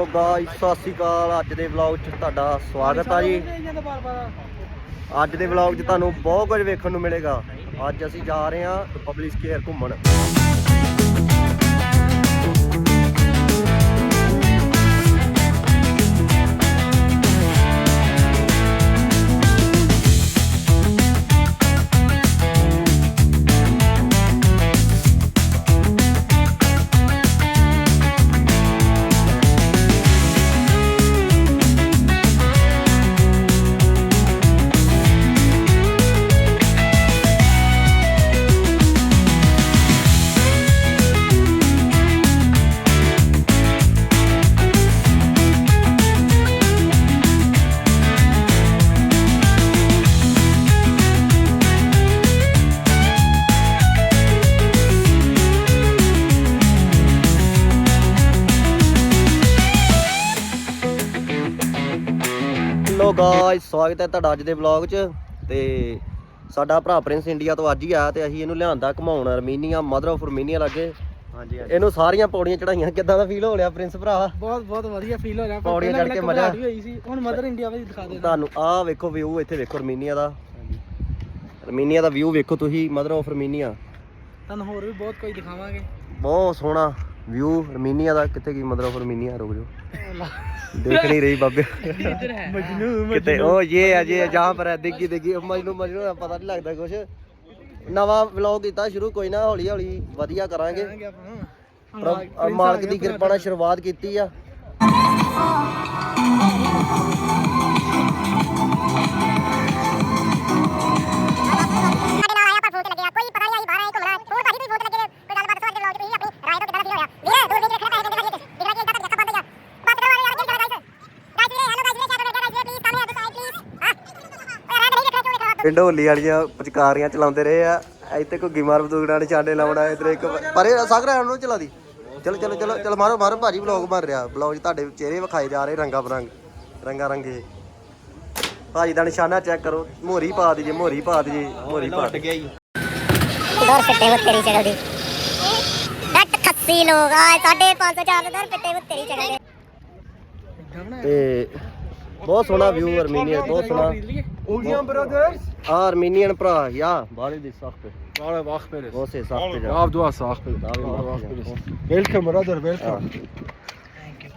Hello guys ਸਤਿ ਸ਼੍ਰੀ ਅਕਾਲ। ਅੱਜ ਦੇ ਵਲੌਗ 'ਚ ਤੁਹਾਡਾ ਸਵਾਗਤ ਆ ਜੀ। ਅੱਜ ਦੇ ਵਲੌਗ 'ਚ ਤੁਹਾਨੂੰ ਬਹੁਤ ਕੁਝ ਵੇਖਣ ਨੂੰ ਮਿਲੇਗਾ। ਅੱਜ ਅਸੀਂ ਜਾ ਰਹੇ ਹਾਂ ਪਬਲਿਕ ਸਕੇਅਰ ਘੁੰਮਣ। ਹੈਲੋ ਗਾਇਸ ਸਵਾਗਤ ਹੈ ਤੁਹਾਡਾ ਅੱਜ ਦੇ ਵਲੌਗ 'ਚ ਤੇ ਸਾਡਾ ਭਰਾ ਪ੍ਰਿੰਸ ਇੰਡੀਆ ਤੋਂ ਅੱਜ ਹੀ ਆਇਆ ਤੇ ਅਸੀਂ ਇਹਨੂੰ ਲਿਆਂਦਾ ਘਮਾਉਣ ਅਰਮੀਨੀਆ ਮਦਰ ਆਫ ਅਰਮੀਨੀਆ ਲੱਗੇ। ਹਾਂਜੀ ਇਹਨੂੰ ਸਾਰੀਆਂ ਪੌੜੀਆਂ ਚੜਾਈਆਂ ਕਿੱਦਾਂ ਦਾ ਫੀਲ ਹੋ ਰਿਹਾ ਪ੍ਰਿੰਸ ਭਰਾ? ਬਹੁਤ ਬਹੁਤ ਵਧੀਆ ਫੀਲ ਹੋ ਰਿਹਾ ਪੌੜੀਆਂ ਚੜ੍ਹ ਕੇ ਮਜ਼ਾ- ਹੋਈ ਸੀ। ਹੁਣ ਮਦਰ ਇੰਡੀਆ ਵਿੱਚ ਦਿਖਾ ਦੇ ਤੁਹਾਨੂੰ ਆਹ ਵੇਖੋ ਵਿਊ ਇੱਥੇ ਵੇਖੋ ਅਰਮੀਨੀਆ ਦਾ। ਅਰਮੀਨੀਆ ਦਾ ਵਿਊ ਵੇਖੋ ਤੁਸੀਂ ਮਦਰ ਆਫ ਅਰਮੀਨੀਆ ਤੁਹਾਨੂੰ ਹੋਰ ਵੀ ਬਹੁਤ ਕੁਝ ਦਿਖਾਵਾਂਗੇ। ਬਹੁਤ ਸੋਹਣਾ। ਵਿਊ ਅਰਮੀਨੀਆ ਦਾ ਕਿੱਥੇ ਮਦਰ ਆਫ ਅਰਮੀਨੀਆ ਰੁਕ ਜਾਓ। ਦੇਖ ਨਹੀਂ ਰਹੀ ਬਾਬੇ। ਇੱਧਰ ਹੈ। ਮਜਨੂ ਕਿਤੇ ਉਹ ਇਹ ਹੈ ਜੇ ਜਹਾਂ ਪਰ ਹੈ ਦੇਖੀ ਦੇਖੀ। ਮਜਨੂ ਮਜਨੂ ਦਾ ਪਤਾ ਨਹੀਂ ਲੱਗਦਾ ਕੁਛ। ਨਵਾਂ ਵਲੌਗ ਕੀਤਾ ਸ਼ੁਰੂ ਕੋਈ ਨਾ ਹੌਲੀ ਹੌਲੀ ਵਧੀਆ ਕਰਾਂਗੇ। ਮਾਲਕ ਦੀ ਕਿਰਪਾ ਨਾਲ ਸ਼ੁਰੂਆਤ ਕੀਤੀ ਆ। ਇਹ ਢੋਲੀ ਵਾਲੀਆਂ ਪਚਕਾਰੀਆਂ ਚਲਾਉਂਦੇ ਰਹੇ ਆ। ਇੱਥੇ ਘੁੱਗੀ ਮਾਰ ਬਦੂਗੜਾ ਨੇ ਛਾਂਡੇ ਲਾਉਣਾ ਇਧਰ ਇੱਕ ਪਰੇ ਸਾਗਰਾ ਨੂੰ ਚਲਾ ਦੀ। ਚਲੋ ਚਲੋ ਚਲੋ ਚਲ ਮਾਰੋ ਮਾਰੋ ਭਾਜੀ ਬਲੌਗ ਬਣ ਰਿਹਾ। ਬਲੌਗ ਤੁਹਾਡੇ ਚਿਹਰੇ ਵਿਖਾਏ ਜਾ ਰਹੇ ਰੰਗਾ ਬਰੰਗ ਰੰਗਾ ਰੰਗੇ ਭਾਜੀ ਦਾ ਨਿਸ਼ਾਨਾ ਚੈੱਕ ਕਰੋ। ਮੋਰੀ ਪਾ ਦੀ ਮੋਰੀ ਪਾ ਦੀ ਮੋਰੀ ਪਾ ਤੇ ਬਹੁਤ ਸੋਹਣਾ ਵਿਊ ਅਰਮੀਨੀਆ ਬਹੁਤ ਸੋਹਣਾ। ਆ ਅਰਮੀਨੀਅਨ ਭਰਾ ਯਾ ਬਾਰੇ ਦੀ ਸਖਤ ਵਾਲੇ ਵਾਖ ਪੇਰੇ ਬਹੁਤ ਸੇ ਸਖਤ ਜਾ। ਆਪ ਦੁਆ ਸਾਖ ਵੈਲਕਮ ਬ੍ਰਦਰ ਵੈਲਕਮ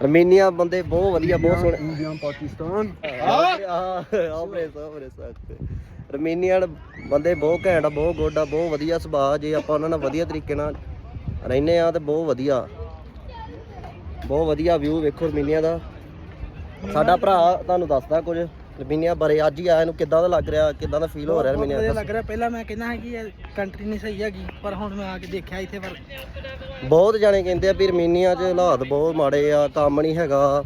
ਅਰਮੀਨੀਆ ਬੰਦੇ ਬਹੁਤ ਵਧੀਆ ਬਹੁਤ ਸੋਹਣੇ। ਇੰਡੀਆ ਪਾਕਿਸਤਾਨ। ਆਪਣੇ ਸਾਹਮਣੇ ਸਖਤ ਰਮੀਨੀਅਨ ਬੰਦੇ ਬਹੁਤ ਘੈਂਟ ਆ ਬਹੁਤ ਗੁੱਡ ਆ ਬਹੁਤ ਵਧੀਆ ਸੁਭਾਅ ਜੇ ਆਪਾਂ ਉਹਨਾਂ ਨਾਲ ਵਧੀਆ ਤਰੀਕੇ ਨਾਲ ਰਹਿੰਦੇ ਆ ਤੇ ਬਹੁਤ ਵਧੀਆ। ਬਹੁਤ ਵਧੀਆ ਵਿਊ ਵੇਖੋ ਰਮੀਨੀਆ ਦਾ। ਸਾਡਾ ਭਰਾ ਤੁਹਾਨੂੰ ਦੱਸਦਾ ਕੁਝ। ਰਮੀਨੀਆ ਬਾਰੇ ਅੱਜ ਹੀ ਆਇਆ ਇਹਨੂੰ ਕਿੱਦਾਂ ਦਾ ਲੱਗ ਰਿਹਾ ਕਿੱਦਾਂ ਦਾ ਫੀਲ ਹੋ ਰਿਹਾ ਵਧੀਆ ਰਮੀਨੀਆ ਲੱਗ ਰਿਹਾ। ਪਹਿਲਾਂ ਮੈਂ ਕਹਿੰਦਾ ਸੀ ਕਿ ਇਹ ਕੰਟਰੀ ਨਹੀਂ ਸਹੀ ਹੈਗੀ ਪਰ ਹੁਣ ਮੈਂ ਆ ਕੇ ਦੇਖਿਆ ਇੱਥੇ ਪਰ। ਬਹੁਤ ਜਾਣੇ ਕਹਿੰਦੇ ਆ ਵੀ ਰਮੀਨੀਆ 'ਚ ਹਾਲਾਤ ਬਹੁਤ ਮਾੜੇ ਆ ਕੰਮ ਨਹੀਂ ਹੈਗਾ।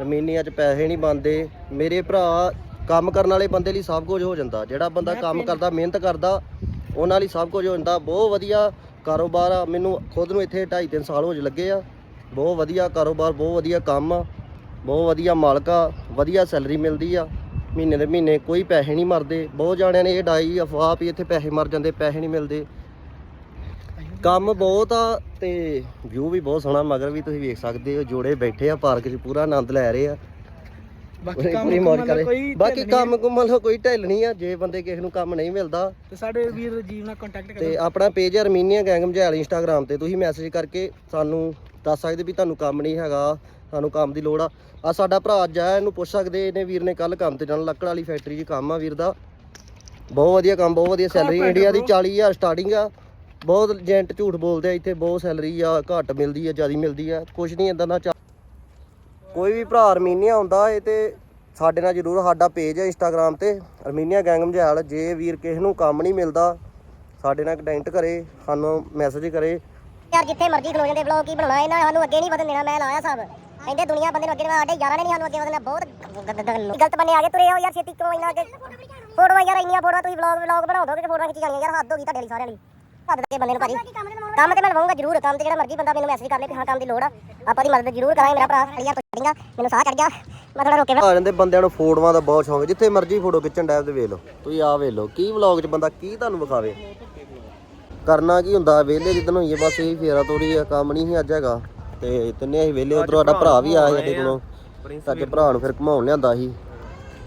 ਰਮੀਨੀਆ 'ਚ ਪੈਸੇ ਨਹੀਂ ਬਣਦੇ। ਮੇਰੇ ਭਰਾ ਕੰਮ ਕਰਨ ਵਾਲੇ ਬੰਦੇ ਲਈ ਸਭ ਕੁਝ ਹੋ ਜਾਂਦਾ। ਜਿਹੜਾ ਬੰਦਾ ਕੰਮ ਕਰਦਾ ਮਿਹਨਤ ਕਰਦਾ ਉਹਨਾਂ ਲਈ ਸਭ ਕੁਝ ਹੋ ਜਾਂਦਾ। ਬਹੁਤ ਵਧੀਆ ਕਾਰੋਬਾਰ ਆ। ਮੈਨੂੰ ਖੁਦ ਨੂੰ ਇੱਥੇ 2.5 3 ਸਾਲ ਹੋ ਜ ਲੱਗੇ ਆ। ਬਹੁਤ ਵਧੀਆ ਕਾਰੋਬਾਰ ਬਹੁਤ ਵਧੀਆ ਕੰਮ ਆ। ਬਹੁਤ ਵਧੀਆ ਮਾਲਕ ਆ ਵਧੀਆ ਸੈਲਰੀ ਮਿਲਦੀ ਆ। ਮਹੀਨੇ ਦੇ ਮਹੀਨੇ ਕੋਈ ਪੈਸੇ ਨਹੀਂ ਮਰਦੇ। ਬਹੁਤ ਜਾਣਿਆਂ ਨੇ ਇਹ ਡਾਈ ਅਫਵਾਹ ਵੀ ਇੱਥੇ ਪੈਸੇ ਮਰ ਜਾਂਦੇ ਪੈਸੇ ਨਹੀਂ ਮਿਲਦੇ। ਕੰਮ ਬਹੁਤ ਆ ਤੇ ਵਿਊ ਵੀ ਬਹੁਤ ਸੋਹਣਾ ਮਗਰ ਵੀ ਤੁਸੀਂ ਵੇਖ ਸਕਦੇ ਹੋ ਜੋੜੇ ਬੈਠੇ ਆ ਪਾਰਕ 'ਚ ਪੂਰਾ ਆਨੰਦ ਲੈ ਰਹੇ ਆ। ਬਾਕੀ ਕੰਮ ਕੋਈ ਬਾਕੀ ਕੰਮ ਵੱਲੋਂ ਕੋਈ ਢਿੱਲ ਨਹੀਂ ਆ ਜੇ ਬੰਦੇ ਕਿਸੇ ਨੂੰ ਕੰਮ ਨਹੀਂ ਮਿਲਦਾ। ਤੇ ਸਾਡੇ ਵੀਰ ਰਜੀਵ ਨਾਲ ਕੰਟੈਕਟ ਤੇ ਕਰੋ। ਆਪਣਾ ਪੇਜ ਅਰਮੀਨੀਆ ਗੈਂਗਮ ਜੈਲ ਇੰਸਟਾਗ੍ਰam ਤੇ ਤੁਸੀਂ ਮੈਸੇਜ ਕਰਕੇ ਸਾਨੂੰ ਦੱਸ ਸਕਦੇ ਵੀ ਤੁਹਾਨੂੰ ਕੰਮ ਨਹੀਂ ਹੈਗਾ ਸਾਨੂੰ ਕੰਮ ਦੀ ਲੋੜ ਆ। ਆ ਸਾਡਾ ਭਰਾ ਅੱਜ ਆਇਆ ਇਹਨੂੰ ਪੁੱਛ ਸਕਦੇ ਇਹਨੇ ਵੀਰ ਨੇ ਕੱਲ ਕੰਮ ਤੇ ਜਾਣਾ ਲੱਕੜ ਵਾਲੀ ਫੈਕਟਰੀ 'ਚ ਕੰਮ ਆ ਵੀਰ ਦਾ। ਬਹੁਤ ਵਧੀਆ ਕੰਮ ਬਹੁਤ ਵਧੀਆ ਸੈਲਰੀ ਇੰਡੀਆ ਦੀ bro। 40000 ਸਟਾਰਟਿੰਗ ਆ। ਬਹੁਤ ਏਜੰਟ ਝੂਠ ਬੋਲਦੇ ਆ ਇੱਥੇ ਬਹੁਤ ਸੈਲਰੀ ਆ ਘੱਟ ਮਿਲਦੀ ਆ ਜ਼ਿਆਦਾ ਮਿਲਦੀ ਆ ਕੁਝ ਨਹੀਂ ਇਦਾਂ ਦਾ ਕੋਈ ਵੀ ਭਰਾ ਅਰਮੀਨੀਆ ਹੁੰਦਾ ਇਹ ਤੇ ਸਾਡੇ ਨਾਲ ਜਰੂਰ ਸਾਡਾ ਪੇਜ ਹੈ ਇੰਸਟਾਗ੍ਰam ਤੇ ਅਰਮੀਨੀਆ ਗੈਂਗਮ ਜਹਾਲ ਜੇ ਵੀਰ ਕਿਸੇ ਨੂੰ ਕੰਮ ਨਹੀਂ ਮਿਲਦਾ ਸਾਡੇ ਨਾਲ ਕੰਟੈਕਟ ਕਰੇ ਸਾਨੂੰ ਮੈਸੇਜ ਕਰੇ ਯਾਰ ਜਿੱਥੇ ਮਰਜ਼ੀ ਖਲੋ ਜਾਂਦੇ ਵਲੌਗ ਕੀ ਬਣਾਉਣਾ ਇਹਨਾਂ ਨੇ ਸਾਨੂੰ ਅੱਗੇ ਨਹੀਂ ਵਧਣ ਦੇਣਾ ਮੈਂ ਲਾਇਆ ਸਭ ਕਹਿੰਦੇ ਦੁਨੀਆ ਬੰਦੇ ਨੂੰ ਅੱਗੇ ਨਹੀਂ ਸਾਡੇ ਯਾਰਾਂ ਨੇ ਨਹੀਂ ਸਾਨੂੰ ਅੱਗੇ ਵਧਣਾ ਬਹੁਤ ਗਲਤ ਬੰਨੇ ਆ ਗਏ ਤੁਰੇ ਹੋ ਯਾਰ ਛੇਤੀ ਕਿਉਂ ਇੰਨਾ ਅੱਗੇ ਫੋਟੋਆਂ ਯਾਰ ਇੰਨੀਆਂ ਫੋਟੋਆਂ ਤੁਸੀਂ ਵਲੌਗ ਵਲੌਗ ਬਣਾ ਦੋਗੇ ਫੋਟੋਆਂ ਖਿੱਚੀ ਜਾਣੀਆਂ ਯਾਰ ਹੱਦ ਹੋ ਗਈ ਤੁਹਾਡੇ ਲਈ ਸਾਰਿਆਂ ਲਈ ਹੱਦ ਦੇ ਬੰਦੇ ਨੂੰ ਭਾਜੀ। ਕੰਮ ਤੇ ਮੈਂ ਲਵਾਉਂਗਾ ਜ਼ਰੂਰ ਕੰਮ ਤੇ ਜਿਹੜਾ ਮਰਜ਼ੀ ਬੰਦਾ ਮੈਨੂੰ ਮੈਸੇਜ ਕਰ ਲੇ ਕਿ ਹਾਂ ਕੰਮ ਦੀ ਲੋੜ ਆ। ਆਪਾਂ ਦੀ ਮਦਦ ਜ਼ਰੂਰ ਕਰਾਂਗੇ ਮੇਰਾ ਭਰਾ ਯਾਰ ਤੋਂ ਚੜੀਆਂ ਮੈਨੂੰ ਸਾਹ ਚੜ ਗਿਆ ਮੈਂ ਥੋੜਾ ਰੋਕੇ ਆ ਜਾਂਦੇ ਬੰਦਿਆਂ ਨੂੰ ਫੋਟੋਆਂ ਦਾ ਬਹੁਤ ਸ਼ੌਂਕ ਜਿੱਥੇ ਮਰਜ਼ੀ ਫੋਟੋ ਖਿੱਚਣ ਡੈਬ ਤੇ ਵੇਖ ਲਓ। ਤੁਸੀਂ ਆ ਵੇਖ ਲਓ ਕੀ ਵਲੌਗ 'ਚ ਬੰਦਾ ਕੀ ਤੁਹਾਨੂੰ ਵਿਖਾਵੇ? ਕਰਨਾ ਕੀ ਹੁੰਦਾ? ਵਿਹਲੇ ਜਿੱਦਨ ਹੋਈਏ ਬਸ ਇਹ ਫੇਰਾ ਤੋਰੀ ਆ ਕੰਮ ਨਹੀਂ ਸੀ ਅੱਜ ਹੈਗਾ। ਤੇ ਤਿੰਨੇ ਅਸੀਂ ਵਿਹਲੇ ਉਧਰੋਂ ਸਾਡਾ ਭਰਾ ਵੀ ਆਇਆ ਸਾਡੇ ਕੋਲੋਂ। ਸਾਡੇ ਭਰਾ ਨੂੰ ਫਿਰ ਘਮਾਉਣ ਲਿਆਂਦਾ ਸੀ।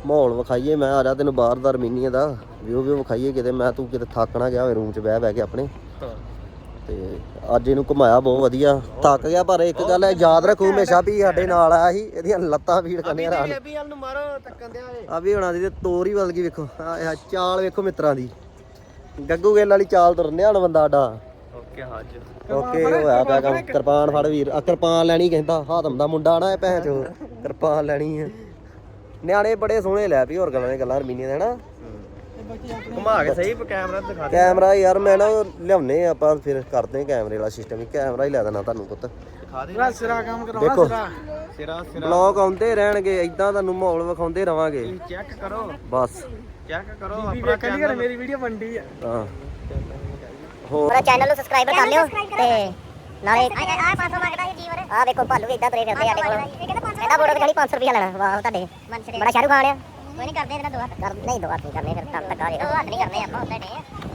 ਮਾਹੌਲ ਵਿਖਾਈਏ ਮੈਂ ਆ ਜਾ ਤੈਨੂੰ ਬਾਹਰ ਦਾ ਅਰਮੀਨੀਆ ਦਾ ਵਿਊ ਵੀ ਵਿਖਾਈਏ ਕਿਤੇ ਮੈਂ ਤੂੰ ਕਿਤੇ ਥੱਕ ਨਾ ਗਿਆ ਹੋਵੇ ਰੂਮ 'ਚ ਬਹਿ ਬਹਿ ਕੇ ਆਪਣੇ। ਤੇ ਅੱਜ ਇਹਨੂੰ ਘੁਮਾਇਆ ਬਹੁਤ ਵਧੀਆ। ਥੱਕ ਗਿਆ ਪਰ ਇੱਕ ਗੱਲ ਹੈ ਯਾਦ ਰੱਖੂ ਹਮੇਸ਼ਾ ਵੀ ਸਾਡੇ ਨਾਲ ਆਇਆ ਸੀ ਇਹਦੀਆਂ ਲੱਤਾਂ ਪੀੜ ਕਰਨੀਆਂ ਰਾਤ ਅਭੀ ਨੂੰ ਮਾਰੋ ਟੱਕਣ ਦਿਆ ਵੀ। ਹੁਣਾਂ ਦੀ ਤੇ ਤੋਰ ਹੀ ਬਦਲ ਗਈ ਵੇਖੋ। ਆ ਚਾਲ ਵੇਖੋ ਮਿੱਤਰਾਂ ਦੀ। ਗੱਗੂ ਗਿੱਲ ਵਾਲੀ ਚਾਲ ਤੁਰਨੇ ਹੁਣ ਬੰਦਾ ਸਾਡਾ। ਓਕੇ ਹਾਜ ਓਕੇ ਹੋਇਆ ਪਿਆ ਕੰਮ। ਕਿਰਪਾਨ ਫੜ ਵੀਰ। ਆ ਕਿਰਪਾਨ ਲੈਣੀ ਕਹਿੰਦਾ ਹਾਤਮ ਦਾ ਮੁੰਡਾ ਨਾ ਇਹ ਭੈਣ ਚੋ ਕਿਰਪਾਨ ਲੈਣੀ ਹੈ ਨਿਆਣੇ ਬੜੇ ਸੋਹਣੇ ਲੈ ਵੀ ਹੋਰ ਗੱਲਾਂ ਨੇ ਗੱਲਾਂ ਅਰਮੀਨੀਆਂ ਦੇ ਹਨਾ? ਘੁਮਾ ਕੇ ਸਹੀ ਕੈਮਰਾ ਦਿਖਾ ਦੇ। ਕੈਮਰਾ ਯਾਰ ਮੈਂ ਨਾ ਉਹ ਲਿਆਉਨੇ ਆਪਾਂ ਫਿਰ ਕਰਦੇ ਹਾਂ ਕੈਮਰੇ ਵਾਲਾ ਸਿਸਟਮ ਹੀ ਕੈਮਰਾ ਹੀ ਲੈ ਦੇਣਾ ਤੁਹਾਨੂੰ ਪੁੱਤ। ਦਿਖਾ ਦੇ। ਸਿਰਾ ਕੰਮ ਕਰਾਉਣਾ ਸਿਰਾ। ਸਿਰਾ ਬਲੌਗ ਆਉਂਦੇ ਰਹਿਣਗੇ ਇਦਾਂ ਤੁਹਾਨੂੰ ਮਾਹੌਲ ਵਿਖਾਉਂਦੇ ਰਵਾਂਗੇ। ਚੈੱਕ ਕਰੋ। ਬਸ। ਚੈੱਕ ਕਰੋ ਬੀਬੀ ਆਪਣਾ ਵੇਖਣ ਦੀ ਮੇਰੀ ਵੀਡੀਓ ਬੰਡੀ ਆ। ਹਾਂ। ਹੋਰ। ਮੇਰਾ ਚੈਨਲ ਨੂੰ ਸਬਸਕ੍ਰਾਈਬ ਕਰ ਲਿਓ ਤੇ ਨਾਲੇ ਆ 500 ਮੰਗਦਾ ਸੀ ਜੀਵਰ ਆ ਵੇਖੋ ਭਾਲੂ ਵੀ ਇਦਾਂ ਤੁਰੇ ਫਿਰਦੇ ਸਾਡੇ ਕੋਲ ਇਹਦਾ ਫੋਟੋ ਤੇ ਖਾਲੀ 500 ਰੁਪਇਆ ਲੈਣਾ ਵਾਹ ਤੁਹਾਡੇ। ਬੜਾ ਸ਼ਾਹਰੁਖ ਖਾਨ ਆ ਕੋਈ ਨਹੀਂ ਕਰਦੇ ਇਹਨਾਂ ਦੋ ਹੱਥ। ਕਰ ਨਹੀਂ ਦੋ ਹੱਥ ਨਹੀਂ ਕਰਨੇ ਫਿਰ ਤੱਕ ਤੱਕ ਆਏਗਾ ਦੋ ਹੱਥ ਨਹੀਂ ਕਰਨੇ ਆਪਾਂ ਹੁੰਦੇ ਨੇ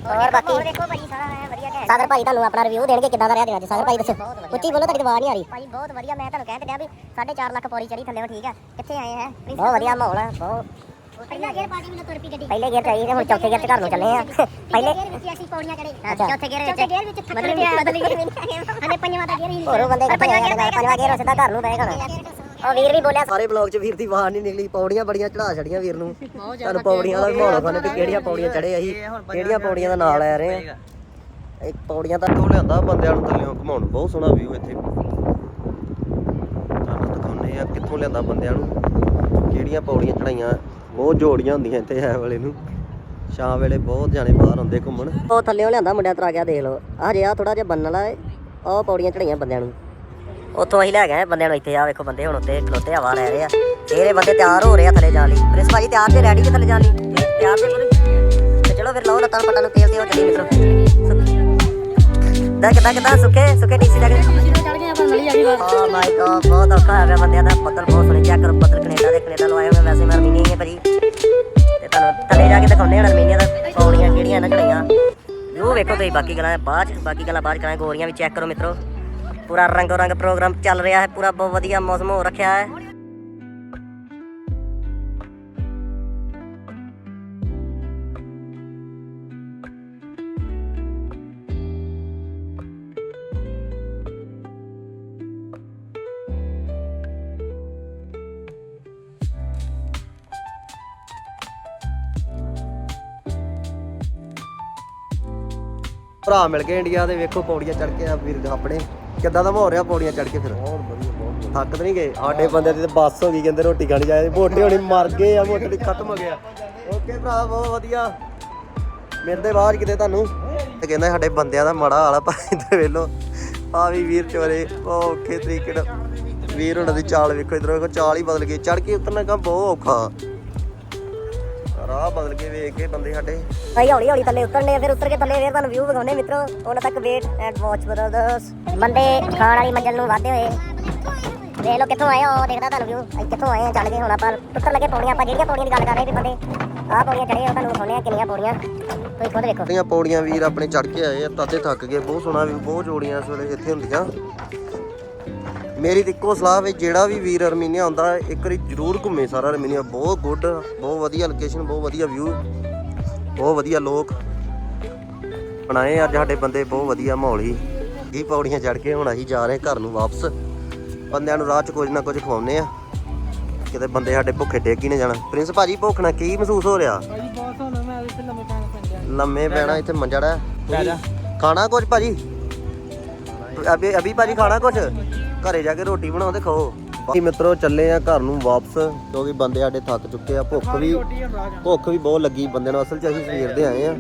ਹੋਰ ਬਾਕੀ? ਦੇਖੋ ਭਾਈ ਸਾਰਾ ਵਧੀਆ ਹੈ ਸਾਗਰ ਭਾਈ ਤੁਹਾਨੂੰ ਆਪਣਾ ਰਿਵਿਊ ਦੇਣਗੇ ਕਿੱਦਾਂ ਦਾ ਰਿਹਾ ਅੱਜ? ਸਾਗਰ ਭਾਈ ਦੱਸੋ। ਉੱਚੀ ਬੋਲੋ ਤੁਹਾਡੀ ਆਵਾਜ਼ ਨਹੀਂ ਆ ਰਹੀ। ਭਾਈ ਬਹੁਤ ਵਧੀਆ। ਮੈਂ ਤੁਹਾਨੂੰ ਕਹਿ ਕੇ ਦਿਆ ਵੀ 4.5 ਲੱਖ ਪੌੜੀ ਚੜੀ ਥੱਲੇ ਠੀਕ ਆ। ਕਿੱਥੇ ਆਏ ਹੈ? ਬਹੁਤ ਵਧੀਆ ਮਾਹੌਲ ਆ ਬਹੁਤ। ਪਹਿਲਾ ਗੇਅਰ ਪਾਰਟੀ ਮੈਨੂੰ ਤੁਰ ਪਈ ਗੱਡੀ। ਪਹਿਲੇ ਗੇਅਰ ਚਾਹੀਏ ਹੁਣ ਚੌਥੇ ਗੇਅਰ ਚ ਘਰ ਨੂੰ ਚੱਲੇ ਆ। ਪਹਿਲੇ ਗੇਅਰ ਵਿੱਚ ਅਸੀਂ ਪੌੜੀਆਂ ਚੜੇ ਚੌਥੇ ਗੇਅਰ ਵਿੱਚ ਚੌਥੇ ਗੇਅਰ ਵਿੱਚ ਥੱਕ ਲਿਆ ਬਦਲ ਗਏ ਹਨੇ ਪੰਜਵਾਂ ਦਾ ਗੇਅਰ ਹੀ ਹੋਰ ਬੰਦੇ ਕਿੱਥੇ ਆ ਗਏ ਪੰਜਵਾਂ ਗੇਅਰ ਸਿੱਧਾ ਘਰ ਨੂੰ ਗਣਾ ਉਹ ਵੀਰ ਵੀ ਬੋਲਿਆ ਸਾਰੇ ਬਲੌਗ 'ਚ ਵੀਰ ਦੀ ਆਵਾਜ਼ ਨਹੀਂ ਨਿਕਲੀ ਪੌੜੀਆਂ ਬੜੀਆਂ ਚੜਾ ਛੜੀਆਂ ਵੀਰ ਨੂੰ। ਤੁਹਾਨੂੰ ਪੌੜੀਆਂ ਦਾ ਮਾਹੌਲ ਖਾਣੇ ਵੀ ਕਿਹੜੀਆਂ ਪੌੜੀਆਂ ਚੜੇ ਅਸੀਂ ਕਿਹੜੀਆਂ ਪੌੜੀਆਂ ਦਾ ਨਾਲ ਲੈ ਰਹੇ ਆ। ਇੱਕ ਪੌੜੀਆਂ ਤਾਂ ਤੋਂ ਲਿਆਂਦਾ ਬੰਦਿਆਂ ਨੂੰ ਥੱਲੇੋਂ ਘਮਾਉਣ ਬਹੁਤ ਸੋਹਣਾ ਵਿਊ ਇੱਥੇ। ਤੁਹਾਨੂੰ ਦਿਖਾਉਨੇ ਆ ਕਿੱਥੋਂ ਲਿਆਂਦਾ ਬੰਦਿਆਂ ਨੂੰ ਕਿਹੜੀਆਂ ਪੌੜੀਆਂ ਚੜਾਈਆਂ ਬਹੁਤ ਜੋੜੀਆਂ ਹੁੰਦੀਆਂ ਇੱਥੇ ਐ ਵੇਲੇ ਨੂੰ। ਸ਼ਾਮ ਵੇਲੇ ਬਹੁਤ ਜਾਣੇ ਬਾਹਰ ਆਉਂਦੇ ਘੁੰਮਣ। ਉਹ ਥੱਲੇੋਂ ਲਿਆਂਦਾ ਮੁੰਡਿਆਂ ਤਰਾ ਗਿਆ ਦੇਖ ਲਓ। ਆ ਆ ਥੋੜਾ ਜਿਹਾ ਬੰਨਣ ਵਾਲਾ ਏ ਉਹ ਪੌੜੀਆਂ ਚੜਾਈਆਂ ਬੰਦਿਆਂ ਨੂੰ। ਉੱਥੋਂ ਅਸੀਂ ਲੈ ਗਏ ਬੰਦਿਆਂ ਨੂੰ ਇੱਥੇ ਆ ਵੇਖੋ ਬੰਦੇ ਹੁਣ ਉੱਤੇ ਖਲੋਤੇ ਹਵਾ ਲੈ ਰਹੇ ਆ। ਇਹਦੇ ਬੰਦੇ ਤਿਆਰ ਹੋ ਰਹੇ ਆ ਥੱਲੇ ਜਾਣ ਲਈ। ਪ੍ਰਿੰਸ ਭਾਜੀ ਤਿਆਰ ਤੇ ਰੈਡੀ ਜੇ ਥੱਲੇ ਜਾਣ ਲਈ? ਤਿਆਰ ਤੇ ਪੂਰੇ ਤੇ ਚਲੋ ਫਿਰ ਲਓ ਲੱਤਾਂ ਪੱਟਾਂ ਨੂੰ ਤੇਲ ਤੇ ਹੋ ਚੱਲੀ ਮਿੱਤਰੋ ਦਾ ਕਿਦਾਂ ਕਿਦਾਂ? ਸੁੱਕੇ ਸੁੱਕੇ ਡੀਸੀ ਲੱਗ ਚੜ ਗਏ ਆਪਾਂ ਆ ਮਾਈ ਗॉड oh ਬਹੁਤ ਔਖਾ ਹੋਇਆ ਪਿਆ ਬੰਦਿਆਂ ਦਾ। ਬੱਦਲ ਬਹੁਤ ਸੋਹਣੇ ਚੈੱਕ ਕਰੋ ਬੱਦਲ ਕੈਨੇਡਾ ਦੇ, ਕੈਨੇਡਾ ਨੂੰ ਹੋਏ ਵੈਸੇ ਮੈਂ ਅਰਮੀਨੀਆ ਹੀ ਹਾਂ ਭਾਜੀ। ਤੇ ਤੁਹਾਨੂੰ ਥੱਲੇ ਜਾ ਕੇ ਦਿਖਾਉਂਦੇ ਹਾਂ ਅਰਮੀਨੀਆ ਦਾ। ਪੌੜੀਆਂ ਕਿਹੜੀਆਂ ਨਾ ਚੜਾਈਆਂ ਵਿਊ ਵੇਖੋ ਤੁਸੀਂ ਬਾਕੀ ਗੱਲਾਂ ਬਾਅਦ ਚ, ਬਾਕੀ ਗੱਲਾਂ ਬਾਅਦ ਚ ਕਰਾਂਗੇ। ਗੋਰੀਆਂ ਵੀ ਚੈੱਕ ਕਰੋ ਮਿੱਤਰੋ। ਪੂਰਾ ਰੰਗੋ ਰੰਗ ਪ੍ਰੋਗਰਾਮ ਚੱਲ ਰਿਹਾ ਹੈ, ਪੂਰਾ ਬਹੁਤ ਵਧੀਆ ਮੌਸਮ ਹੋ ਰੱਖਿਆ ਹੈ। ਭਰਾ ਮਿਲ ਗਏ ਇੰਡੀਆ ਦੇ ਵੇਖੋ ਪੌੜੀਆਂ ਚੜ ਕੇ ਆ ਵੀਰ ਆਪਣੇ। ਕਿੱਦਾਂ ਦਾ ਮਾਹੌਲ ਰਿਹਾ ਪੌੜੀਆਂ ਚੜ ਕੇ ਫਿਰ? ਬਹੁਤ ਵਧੀਆ ਬਹੁਤ ਥੱਕ ਤਾਂ ਨਹੀਂ ਗਏ? ਸਾਡੇ ਬੰਦੇ ਦੀ ਤੇ ਬੱਸ ਹੋ ਗਈ ਕਹਿੰਦੇ ਰੋਟੀ ਖਾਣੀ ਜਾਏ ਮੋਟੇ ਹੋਣੀ ਮਰ ਗਏ ਆ ਮੋਟੇ ਦੀ ਖਤਮ ਹੋ ਗਿਆ ਓਕੇ ਭਰਾ ਬਹੁਤ ਵਧੀਆ। ਮਿਲਦੇ ਬਾਅਦ ਕਿਤੇ ਤੁਹਾਨੂੰ। ਤੇ ਕਹਿੰਦਾ ਸਾਡੇ ਬੰਦਿਆਂ ਦਾ ਮਾੜਾ ਹਾਲ ਆ ਪਰ ਇੱਧਰ ਵੇਲੋ ਆ ਵੀ ਵੀਰ ਚੋਰੇ ਉਹ ਔਖੇ ਤਰੀਕੇ ਵੀਰ ਉਹਨਾਂ ਦੀ ਚਾਲ ਵੇਖੋ ਇਧਰ ਵੇਖੋ ਚਾਲ ਹੀ ਬਦਲ ਗਈ ਚੜ ਕੇ ਉਤਰਨਾ ਕੰਮ ਬਹੁਤ ਔਖਾ। ਰਾਹ ਬਦਲ ਕੇ ਵੇਖ ਕੇ ਬੰਦੇ ਸਾਡੇ। ਭਾਈ ਹੌਲੀ ਹੌਲੀ ਥੱਲੇ ਉਤਰਨੇ ਫਿਰ ਉਤਰ ਕੇ ਥੱਲੇ ਫੇਰ ਤੁਹਾਨੂੰ ਵਿਊ ਵਿਖਾਉਣੇ ਮਿੱਤਰੋ। ਉਹਨਾਂ ਤੱਕ ਵੇਟ ਐਂਡ ਵਾਚ ਬ੍ਰਦਰਸ ਬੰਦੇ ਖਾਣ ਵਾਲੀ ਮੰਜ਼ਲ ਨੂੰ ਵਾਧੇ ਹੋਏ। ਦੇਖ ਲਓ ਕਿੱਥੋਂ ਆਏ ਹੋ ਦੇਖਦਾ ਤੁਹਾਨੂੰ ਵਿਊ ਅਸੀਂ ਕਿੱਥੋਂ ਆਏ ਆ ਚੱਲ ਗਏ ਹੁਣ ਆਪਾਂ। ਉੱਤਰ ਲੱਗੇ ਪੌੜੀਆਂ ਆਪਾਂ ਜਿਹੜੀਆਂ ਪੌੜੀਆਂ ਦੀ ਗੱਲ ਕਰ ਰਹੇ ਵੀ ਬੰਦੇ ਆਹ ਪੌੜੀਆਂ ਚੜੇ ਤੁਹਾਨੂੰ ਵਿਖਾਉਣੇ ਆ ਕਿੰਨੀਆਂ ਪੌੜੀਆਂ। ਤੁਸੀਂ ਖੁਦ ਕਿੰਨੀਆਂ ਪੌੜੀਆਂ ਵੀਰ ਆਪਣੇ ਚੜ ਕੇ ਆਏ ਆ ਤਾਤੇ ਥੱਕ ਗਏ ਬਹੁਤ ਸੋਹਣਾ ਵੀ ਬਹੁਤ ਜੋੜੀਆਂ ਇਸ ਵੇਲੇ ਇੱਥੇ ਹੁੰਦੀਆਂ। ਮੇਰੀ ਤਾਂ ਇੱਕੋ ਸਲਾਹ ਵੀ ਜਿਹੜਾ ਵੀ ਵੀਰ ਅਰਮੀਨੀਆ ਆਉਂਦਾ ਇੱਕ ਵਾਰੀ ਜ਼ਰੂਰ ਘੁੰਮੇ ਸਾਰਾ ਅਰਮੀਨੀਆ। ਬਹੁਤ ਗੁੱਡ ਬਹੁਤ ਵਧੀਆ ਲੋਕੇਸ਼ਨ ਬਹੁਤ ਵਧੀਆ ਵਿਊ ਬਹੁਤ ਵਧੀਆ ਲੋਕ। ਬਣਾਏ ਅੱਜ ਸਾਡੇ ਬੰਦੇ ਬਹੁਤ ਵਧੀਆ ਮਾਹੌਲ ਹੀ ਕੀ ਪੌੜੀਆਂ ਚੜ ਕੇ ਹੁਣ ਅਸੀਂ ਜਾ ਰਹੇ ਘਰ ਨੂੰ ਵਾਪਸ। ਬੰਦਿਆਂ ਨੂੰ ਰਾਹ 'ਚ ਕੁਝ ਨਾ ਕੁਝ ਖਵਾਉਨੇ ਆ। ਕਿਤੇ ਬੰਦੇ ਸਾਡੇ ਭੁੱਖੇ ਡੇਗ ਹੀ ਨਾ ਜਾਣਾ। ਪ੍ਰਿੰਸ ਭਾਜੀ ਭੁੱਖ ਨਾਲ ਕੀ ਮਹਿਸੂਸ ਹੋ ਰਿਹਾ? ਭਾਈ ਬਹੁਤ ਸੋਹਣਾ ਮੈਂ ਇੱਥੇ ਲੰਮੇ ਪੈਣ ਪੈਂਦਾ ਲੰਮੇ ਪੈਣਾ ਇੱਥੇ ਮੰਜੜਾ। ਖਾਣਾ ਕੁਝ ਭਾਜੀ? ਅਭੀ ਅਭੀ ਭਾਜੀ ਖਾਣਾ ਕੁਝ ਘਰੇ ਜਾ ਕੇ ਰੋਟੀ ਬਣਾਓ ਤੇ ਖਾਓ। ਬਾਕੀ ਮਿੱਤਰੋ ਚੱਲੇ ਆ ਘਰ ਨੂੰ ਵਾਪਸ ਕਿਉਂਕਿ ਬੰਦੇ ਸਾਡੇ ਥੱਕ ਚੁੱਕੇ ਆ ਭੁੱਖ ਵੀ ਭੁੱਖ ਵੀ ਬਹੁਤ ਲੱਗੀ ਬੰਦੇ ਨੂੰ ਅਸਲ 'ਚ ਅਸੀਂ ਸਵੇਰ ਦੇ ਆਏ ਆ।